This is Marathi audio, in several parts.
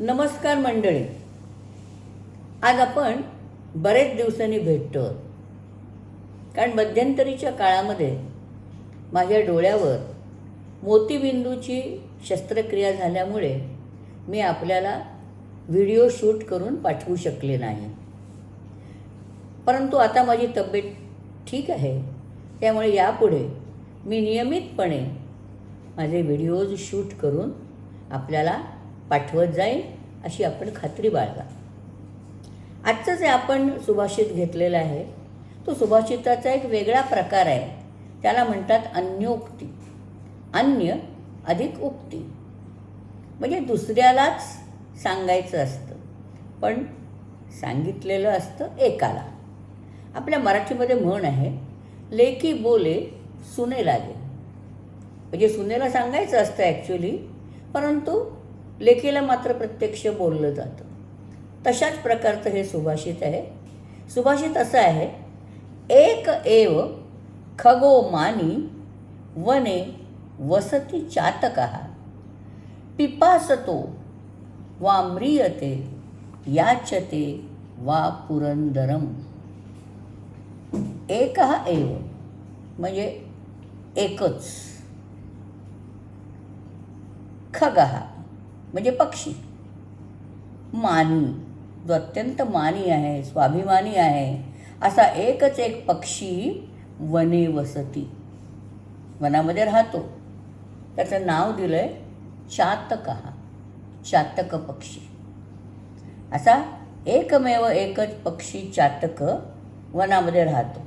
नमस्कार मंडळी. आज आपण बरेच दिवसांनी भेटतो. कारण मध्यंतरीच्या काळामध्ये माझ्या डोळ्यावर मोतीबिंदूची शस्त्रक्रिया झाल्यामुळे मी आपल्याला व्हिडिओ शूट करून पाठवू शकले नाही. परंतु आता माझी तब्येत ठीक आहे. त्यामुळे यापुढे मी नियमितपणे माझे व्हिडिओज शूट करून आपल्याला पाठवत जाईल अशी आपण खात्री बाळगा. आजचं जे आपण सुभाषित घेतलेलं आहे तो सुभाषिताचा एक वेगळा प्रकार आहे. त्याला म्हणतात अन्योक्ती. अन्य अधिक उक्ती. म्हणजे दुसऱ्यालाच सांगायचं असतं पण सांगितलेलं असतं एकाला. आपल्या मराठीमध्ये म्हण आहे लेकी बोले सुने लागे. म्हणजे सुनेला सांगायचं असतं ॲक्च्युली परंतु लेखीला मात्र प्रत्यक्ष बोललं जातं. तशाच प्रकारचं हे सुभाषित आहे. सुभाषित असं आहे एक एव खगो मानी वने वसती चातका पिपासतो वा म्रियते याचते वा पुरंदरम. एक एव म्हणजे एकच. खगहा म्हणजे पक्षी. मानी जो अत्यंत मानी आहे स्वाभिमानी आहे असा एकच एक पक्षी वने वसती. वनामध्ये राहतो. त्याचं नाव दिलं आहे चातकहा चातक पक्षी. असा एकमेव एकच पक्षी चातक वनामध्ये राहतो.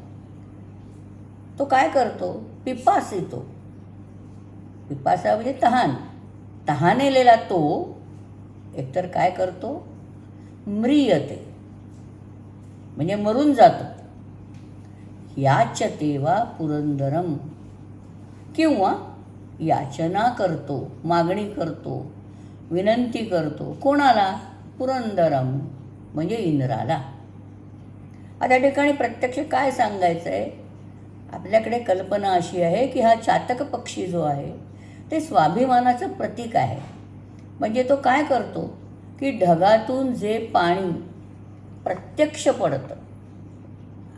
तो काय करतो? पिपास येतो. पिपासा म्हणजे तहान. तहानेलेला तो एकतर काय करतो? म्रियते. म्हणजे मरून जातो. याच वा पुरंदरम. किंवा याचना करतो मागणी करतो विनंती करतो. कोणाला? पुरंदरम म्हणजे इंद्राला. आता ठिकाणी प्रत्यक्ष काय सांगायचं आहे आपल्याकडे कल्पना अशी आहे की हा चातक पक्षी जो आहे ते स्वाभिमानाचं प्रतीक आहे. म्हणजे तो काय करतो? की ढगातून जे पाणी प्रत्यक्ष पडतं.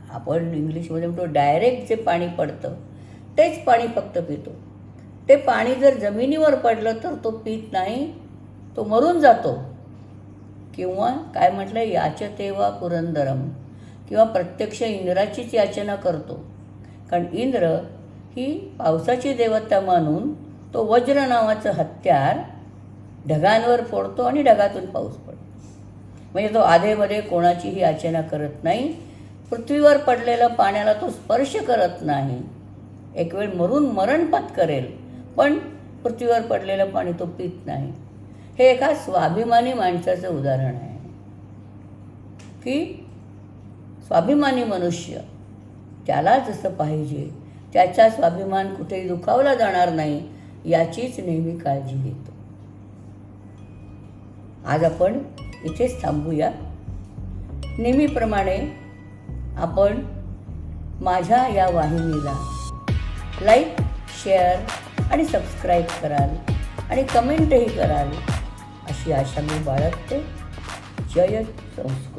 आपण इंग्लिशमध्ये म्हणतो डायरेक्ट जे पाणी पडतं तेच पाणी फक्त पितो. ते पाणी जर जमिनीवर पडलं तर तो पित नाही तो मरून जातो. किंवा काय म्हटलं? याचते तेव्हा पुरंदरम. किंवा प्रत्यक्ष इंद्राचीच याचना करतो. कारण इंद्र ही पावसाची देवता मानून तो वज्र नावाचं हत्यार ढगांवर फोडतो आणि ढगातून पाऊस पडतो. म्हणजे तो आधेमध्ये कोणाचीही याचना करत नाही पृथ्वीवर पडलेलं पाण्याला तो स्पर्श करत नाही. एक वेळ मरून मरण पत्करेल पण पृथ्वीवर पडलेलं पाणी तो पित नाही. हे एका स्वाभिमानी माणसाचं उदाहरण आहे. की स्वाभिमानी मनुष्य त्याला जसं पाहिजे त्याचा स्वाभिमान कुठेही दुखावला जाणार नाही याचीच नेहमी काळजी घेतो. आज आपण इथेच थांबूया. नेहमीप्रमाणे आपण माझ्या या वाहिनीला लाईक शेअर आणि सबस्क्राईब कराल आणि कमेंटही कराल अशी आशा मी बाळगते. जय संस्कृत.